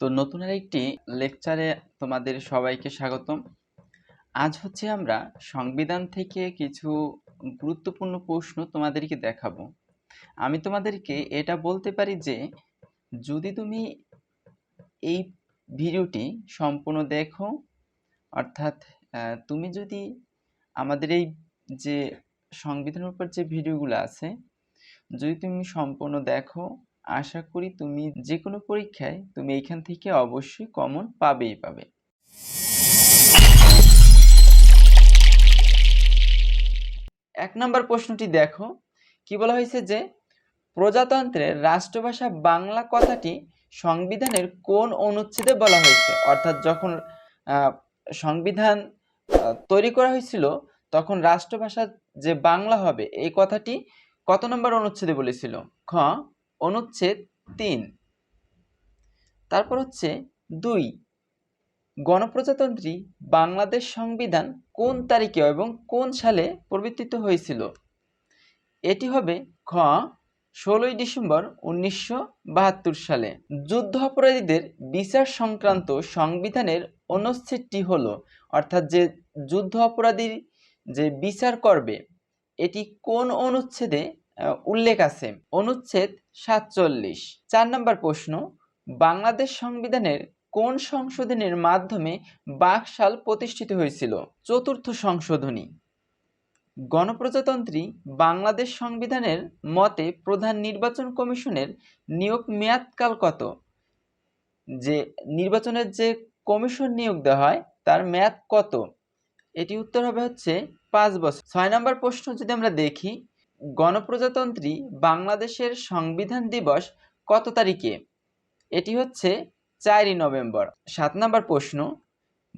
তো নতুন একটি লেকচারে তোমাদের সবাইকে স্বাগতম। আজ হচ্ছে আমরা সংবিধান থেকে কিছু গুরুত্বপূর্ণ প্রশ্ন তোমাদেরকে দেখাবো। আমি তোমাদেরকে এটা বলতে পারি যে, যদি তুমি এই ভিডিওটি সম্পূর্ণ দেখো, অর্থাৎ তুমি যদি আমাদের এই যে সংবিধানের উপর যে ভিডিওগুলো আছে, যদি তুমি সম্পূর্ণ দেখো আশা করি তুমি যে কোনো পরীক্ষায় তুমি এইখান থেকে অবশ্যই কমন পাবেই পাবে। এক নম্বর প্রশ্নটি দেখো। কি বলা হয়েছে যে, প্রজাতন্ত্রের রাষ্ট্রভাষা বাংলা কথাটি সংবিধানের কোন অনুচ্ছেদে বলা হয়েছে? অর্থাৎ যখন সংবিধান তৈরি করা হয়েছিল, তখন রাষ্ট্রভাষা যে বাংলা হবে, এই কথাটি কত নম্বর অনুচ্ছেদে বলেছিল? খ অনুচ্ছেদ তিন। তারপর হচ্ছে দুই। গণপ্রজাতন্ত্রী বাংলাদেশ সংবিধান কোন তারিখে এবং কোন সালে প্রবর্তিত হয়েছিল? এটি হবে খ ষোলোই ডিসেম্বর উনিশশো বাহাত্তর সালে। যুদ্ধ অপরাধীদের বিচার সংক্রান্ত সংবিধানের অনুচ্ছেদটি হলো, অর্থাৎ যে যুদ্ধ অপরাধীর যে বিচার করবে, এটি কোন অনুচ্ছেদে উল্লেখ আছে। অনুচ্ছেদ সাতচল্লিশ। চার নম্বর প্রশ্ন, বাংলাদেশ সংবিধানের কোন সংশোধনের মাধ্যমে বাকশাল প্রতিষ্ঠিত হয়েছিল? চতুর্থ সংশোধনী। গণপ্রজাতন্ত্রী বাংলাদেশ সংবিধানের মতে প্রধান নির্বাচন কমিশনের নিয়োগ মেয়াদকাল কত? যে নির্বাচনের যে কমিশন নিয়োগ দেওয়া হয়, তার মেয়াদ কত? এটি উত্তর হবে হচ্ছে পাঁচ বছর। ছয় নম্বর প্রশ্ন যদি আমরা দেখি গণপ্রজাতন্ত্রী বাংলাদেশের সংবিধান দিবস কত তারিখে? এটি হচ্ছে চারই নভেম্বর। সাত নম্বর প্রশ্ন,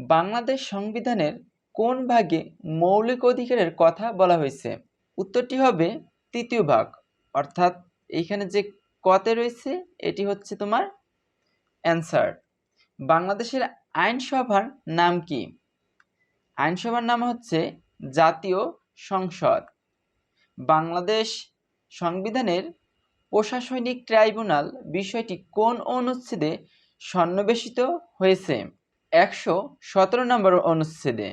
বাংলাদেশ সংবিধানের কোন ভাগে মৌলিক অধিকারের কথা বলা হয়েছে? উত্তরটি হবে তৃতীয় ভাগ। অর্থাৎ এইখানে যে কতে রয়েছে, এটি হচ্ছে তোমার অ্যান্সার। বাংলাদেশের আইনসভার নাম কি? আইনসভার নাম হচ্ছে জাতীয় সংসদ। বাংলাদেশ সংবিধানের প্রশাসনিক ট্রাইব্যুনাল বিষয়টি কোন অনুচ্ছেদে সন্নিবেশিত হয়েছে? একশো সতেরো নম্বর অনুচ্ছেদে।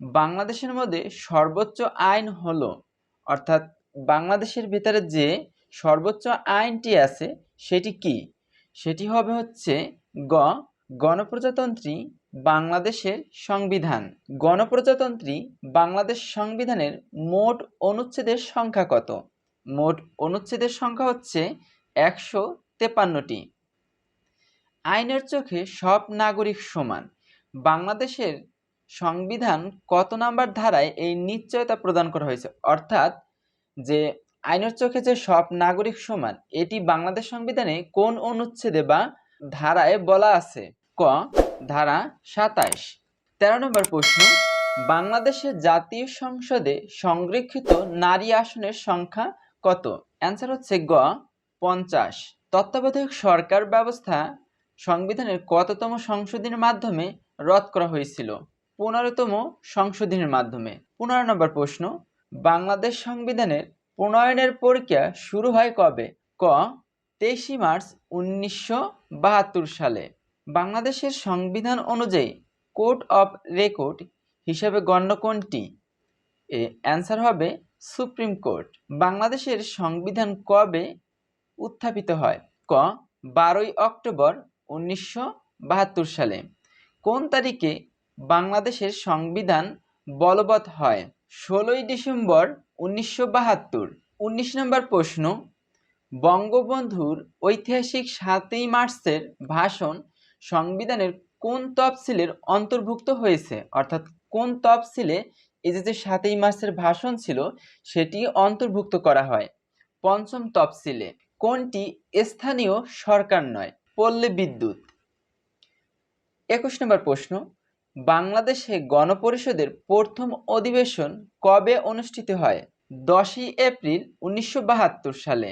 বাংলাদেশের মধ্যে সর্বোচ্চ আইন হলো, অর্থাৎ বাংলাদেশের ভিতরে যে সর্বোচ্চ আইনটি আছে সেটি কি? সেটি হবে হচ্ছে গ গণপ্রজাতন্ত্রী বাংলাদেশের সংবিধান। গণপ্রজাতন্ত্রী বাংলাদেশ সংবিধানের মোট অনুচ্ছেদের সংখ্যা কত? মোট অনুচ্ছেদের সংখ্যা হচ্ছে একশো তেপান্নটি। আইনের চোখে সব নাগরিক সমান। বাংলাদেশের সংবিধান কত নাম্বার ধারায় এই নিশ্চয়তা প্রদান করা হয়েছে? অর্থাৎ যে আইনের চোখে যে সব নাগরিক সমান, এটি বাংলাদেশ সংবিধানে কোন অনুচ্ছেদে বা ধারায় বলা আছে? ক, ধারা সাতাইশ। তেরো নম্বর প্রশ্ন বাংলাদেশের জাতীয় সংসদে সংরক্ষিত নারী আসনের সংখ্যা কত? অ্যান্সার হচ্ছে গ, পঞ্চাশ। তত্ত্বাবধায়ক সরকার ব্যবস্থা সংবিধানের কততম সংশোধনের মাধ্যমে রদ করা হয়েছিল? পনেরোতম সংশোধনের মাধ্যমে। পনেরো নম্বর প্রশ্ন, বাংলাদেশ সংবিধানের প্রণয়নের প্রক্রিয়া শুরু হয় কবে? ক, তেইশে মার্চ উনিশশো বাহাত্তর সালে। বাংলাদেশের সংবিধান অনুযায়ী কোর্ট অফ রেকর্ড হিসাবে গণ্য কোনটি? এ, অ্যান্সার হবে সুপ্রিম কোর্ট। বাংলাদেশের সংবিধান কবে উত্থাপিত হয়? ক, বারোই অক্টোবর উনিশশো বাহাত্তর সালে। কোন তারিখে বাংলাদেশের সংবিধান বলবৎ হয়? ষোলোই ডিসেম্বর উনিশশো বাহাত্তর। উনিশ নম্বর প্রশ্ন, বঙ্গবন্ধুর ঐতিহাসিক সাতই মার্চের ভাষণ সংবিধানের কোন তফসিলের অন্তর্ভুক্ত হয়েছে? অর্থাৎ কোন তফসিলে এই যে সাতই মার্চের ভাষণ ছিল, সেটি অন্তর্ভুক্ত করা হয়। পঞ্চম তফসিলে, কোনটি স্থানীয় সরকার নয়? পল্লী বিদ্যুৎ। একুশ নম্বর প্রশ্ন, বাংলাদেশে গণপরিষদের প্রথম অধিবেশন কবে অনুষ্ঠিত হয়? দশই এপ্রিল উনিশশো বাহাত্তর সালে।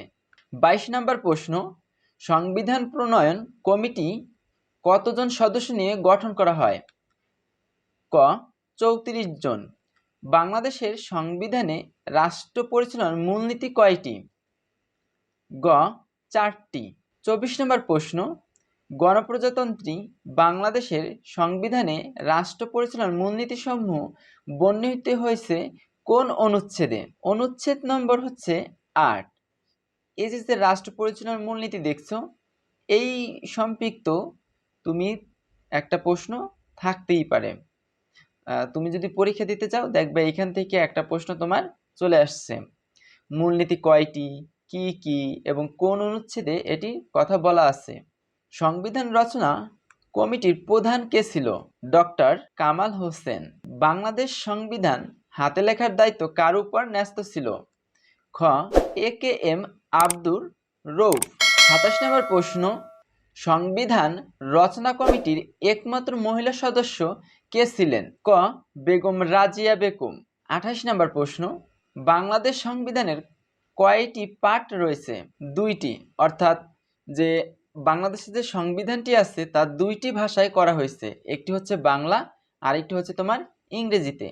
বাইশ নম্বর প্রশ্ন, সংবিধান প্রণয়ন কমিটি কতজন সদস্য নিয়ে গঠন করা হয়? ক, চৌত্রিশ জন। বাংলাদেশের সংবিধানে রাষ্ট্র পরিচালনার মূলনীতি কয়টি? গ, চারটি। চব্বিশ নম্বর প্রশ্ন, গণপ্রজাতন্ত্রী বাংলাদেশের সংবিধানে রাষ্ট্র পরিচালনার মূলনীতিসমূহ বর্ণিত হয়েছে কোন অনুচ্ছেদে? অনুচ্ছেদ নম্বর হচ্ছে আট। যে যে রাষ্ট্র পরিচালনার মূলনীতি দেখছ, এই সম্পৃক্ত তুমি একটা প্রশ্ন থাকতেই পারে। তুমি যদি পরীক্ষা দিতে চাও, দেখবে এখান থেকে একটা প্রশ্ন তোমার চলে আসছে। মূলনীতি কয়টি? কি কি? এবং কোন অনুচ্ছেদে এটি কথা বলা আছে? সংবিধান রচনা কমিটির প্রধান কে ছিল? ডক্টর কামাল হোসেন। বাংলাদেশ সংবিধান হাতে লেখার দায়িত্ব কার উপর ন্যস্ত ছিল? খ, A K M Abdur Rauf সাতাশ নম্বর প্রশ্ন সংবিধান রচনা কমিটির একমাত্র মহিলা সদস্য কে ছিলেন? ক. বেগম রাজিয়া বেগম। আঠাশ নম্বর প্রশ্ন, বাংলাদেশ সংবিধানের কয়টি পার্ট রয়েছে? দুইটি, অর্থাৎ যে বাংলাদেশের যে সংবিধানটি আছে তা দুইটি ভাষায় করা হয়েছে। একটি হচ্ছে বাংলা আর একটি হচ্ছে তোমার ইংরেজিতে।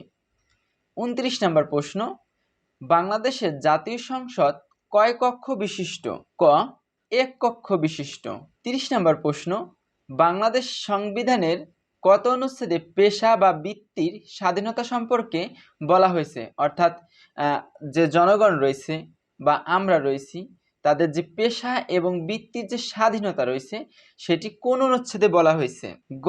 উনত্রিশ নম্বর প্রশ্ন, বাংলাদেশের জাতীয় সংসদ কয় কক্ষ বিশিষ্ট? ক. এক কক্ষ বিশিষ্ট। তিরিশ নম্বর প্রশ্ন, বাংলাদেশ সংবিধানের কত অনুচ্ছেদে পেশা বা বৃত্তির স্বাধীনতা সম্পর্কে বলা হয়েছে? অর্থাৎ যে জনগণ রয়েছে বা আমরা রয়েছি, তাদের যে পেশা এবং বৃত্তির যে স্বাধীনতা রয়েছে, সেটি কোন অনুচ্ছেদে বলা হয়েছে? গ,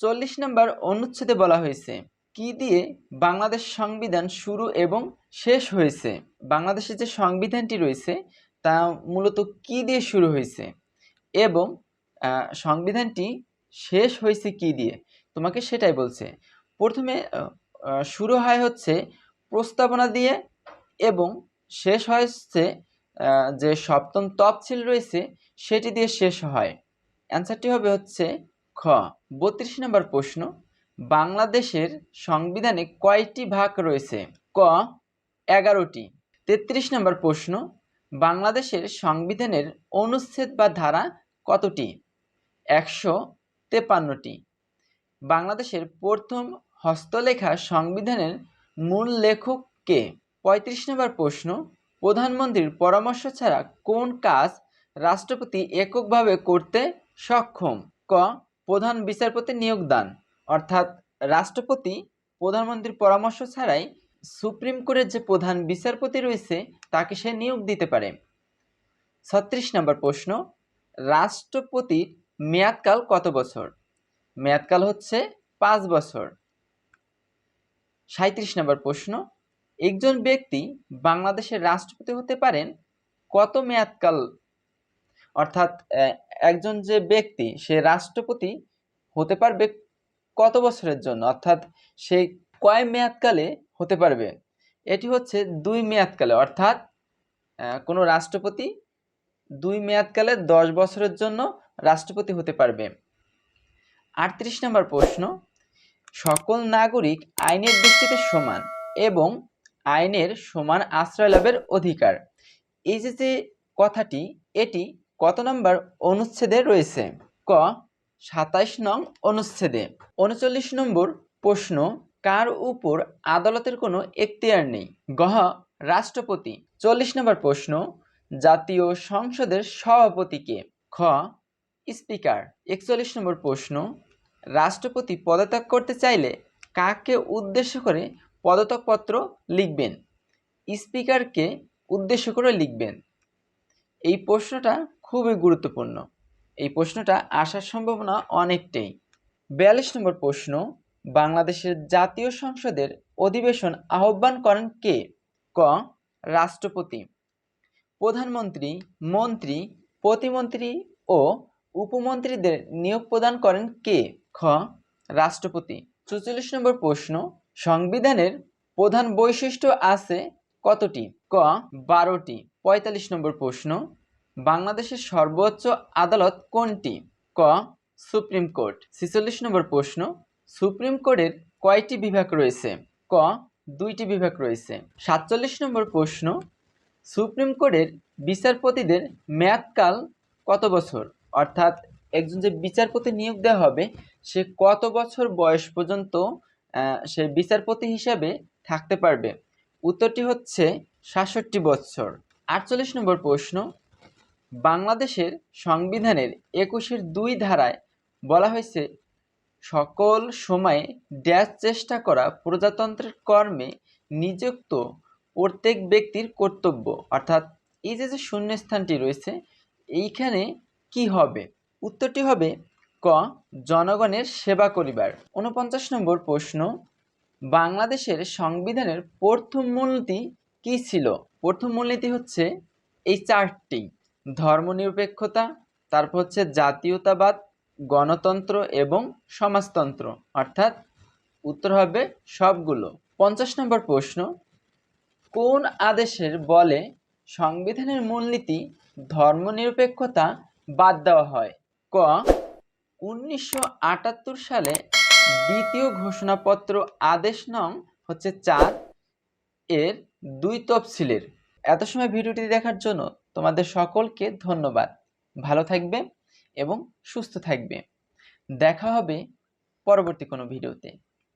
চল্লিশ নম্বর অনুচ্ছেদে বলা হয়েছে, কি দিয়ে বাংলাদেশ সংবিধান শুরু এবং শেষ হয়েছে? বাংলাদেশের যে সংবিধানটি রয়েছে তা মূলত কি দিয়ে শুরু হয়েছে? এবং সংবিধানটি শেষ হয়েছে কি দিয়ে? তোমাকে সেটাই বলছে। প্রথমে শুরু হয় হচ্ছে প্রস্তাবনা দিয়ে এবং শেষ আহ, যে সপ্তম তফসিল রয়েছে সেটি দিয়ে শেষ হয়। অ্যান্সারটি হবে হচ্ছে খ। বত্রিশ নম্বর প্রশ্ন বাংলাদেশের সংবিধানে কয়টি ভাগ রয়েছে? ক এগারোটি। তেত্রিশ নম্বর প্রশ্ন বাংলাদেশের সংবিধানের অনুচ্ছেদ বা ধারা কতটি? একশো তেপান্নটি। বাংলাদেশের প্রথম হস্তলেখা সংবিধানের মূল লেখক কে? পঁয়ত্রিশ নম্বর প্রশ্ন, প্রধানমন্ত্রীর পরামর্শ ছাড়া কোন কাজ রাষ্ট্রপতি এককভাবে করতে সক্ষম? ক, প্রধান বিচারপতি নিয়োগ দান, অর্থাৎ রাষ্ট্রপতি, প্রধানমন্ত্রীর পরামর্শ ছাড়াই সুপ্রিম কোর্টের যে প্রধান বিচারপতি রয়েছে, তাকে সে নিয়োগ দিতে পারে। ছত্রিশ নম্বর প্রশ্ন, রাষ্ট্রপতির মেয়াদকাল কত বছর? মেয়াদকাল হচ্ছে পাঁচ বছর। সাঁত্রিশ নম্বর প্রশ্ন, একজন ব্যক্তি বাংলাদেশের রাষ্ট্রপতি হতে পারেন কত মেয়াদকাল? অর্থাৎ একজন যে ব্যক্তি, সে রাষ্ট্রপতি হতে পারবে কত বছরের জন্য? অর্থাৎ, সে কয় মেয়াদকালে হতে পারবে। এটি হচ্ছে দুই মেয়াদকালে, অর্থাৎ কোনো রাষ্ট্রপতি দুই মেয়াদকালে দশ বছরের জন্য রাষ্ট্রপতি হতে পারবে। আটত্রিশ নম্বর প্রশ্ন, সকল নাগরিক আইনের দৃষ্টিতে সমান এবং আইনের সমান আশ্রয় লাভের অধিকার। এই যে যে কথাটি, এটি কত নম্বর অনুচ্ছেদে রয়েছে? ক, সাতাইশ নং অনুচ্ছেদে। উনচল্লিশ নম্বর প্রশ্ন কার উপর আদালতের কোনো এখতিয়ার নেই? গহ, রাষ্ট্রপতি। চল্লিশ নম্বর প্রশ্ন, জাতীয় সংসদের সভাপতিকে খ, স্পিকার। একচল্লিশ নম্বর প্রশ্ন, রাষ্ট্রপতি পদত্যাগ করতে চাইলে কাকে উদ্দেশ্য করে পদত্যাগপত্র লিখবেন? স্পিকারকে উদ্দেশ্য করে লিখবেন? এই প্রশ্নটা খুবই গুরুত্বপূর্ণ। এই প্রশ্নটা আসার সম্ভাবনা অনেকটাই। বিয়াল্লিশ নম্বর প্রশ্ন বাংলাদেশের জাতীয় সংসদের অধিবেশন আহ্বান করেন কে? ক. রাষ্ট্রপতি। প্রধানমন্ত্রী, মন্ত্রী, প্রতিমন্ত্রী ও উপমন্ত্রীদের নিয়োগ প্রদান করেন কে? খ. রাষ্ট্রপতি। চৌচল্লিশ নম্বর প্রশ্ন। সংবিধানের প্রধান বৈশিষ্ট্য আছে কতটি? ক. বারোটি। পঁয়তাল্লিশ নম্বর প্রশ্ন। বাংলাদেশের সর্বোচ্চ আদালত কোনটি? ক. Supreme court. ছেচল্লিশ নম্বর প্রশ্ন। সুপ্রিম কোর্টের কয়টি বিভাগ রয়েছে? ক, দুইটি বিভাগ রয়েছে। সাতচল্লিশ নম্বর প্রশ্ন, সুপ্রিম কোর্টের বিচারপতিদের মেয়াদকাল কত বছর? অর্থাৎ একজন যে বিচারপতি নিয়োগ দেওয়া হবে, সে কত বছর বয়স পর্যন্ত সে বিচারপতি হিসাবে থাকতে পারবে? উত্তরটি হচ্ছে সাতষট্টি বছর। আটচল্লিশ নম্বর প্রশ্ন, বাংলাদেশের সংবিধানের একুশের দুই ধারায় বলা হয়েছে সকল সময়ে ড্যাশ চেষ্টা করা প্রজাতন্ত্রের কর্মে নিযুক্ত প্রত্যেক ব্যক্তির কর্তব্য। অর্থাৎ এই যে যে শূন্যস্থানটি রয়েছে, এইখানে কি হবে? উত্তরটি হবে ক, জনগণের সেবা করিবার। উনপঞ্চাশ নম্বর প্রশ্ন, বাংলাদেশের সংবিধানের প্রথম মূলনীতি কি ছিল? প্রথম মূলনীতি হচ্ছে এই চারটি, ধর্মনিরপেক্ষতা, তারপর হচ্ছে জাতীয়তাবাদ গণতন্ত্র এবং সমাজতন্ত্র। অর্থাৎ উত্তর হবে সবগুলো। পঞ্চাশ নম্বর প্রশ্ন, কোন আদেশের বলে সংবিধানের মূলনীতি ধর্মনিরপেক্ষতা বাদ দেওয়া হয়? ক, উনিশশো আটাত্তর সালে দ্বিতীয় ঘোষণাপত্র আদেশ নং হচ্ছে চার এর দুই তফসিলের। এত সময় ভিডিওটি দেখার জন্য তোমাদের সকলকে ধন্যবাদ। ভালো থাকবে। এবং সুস্থ থাকবে। দেখা হবে পরবর্তী কোনো ভিডিওতে।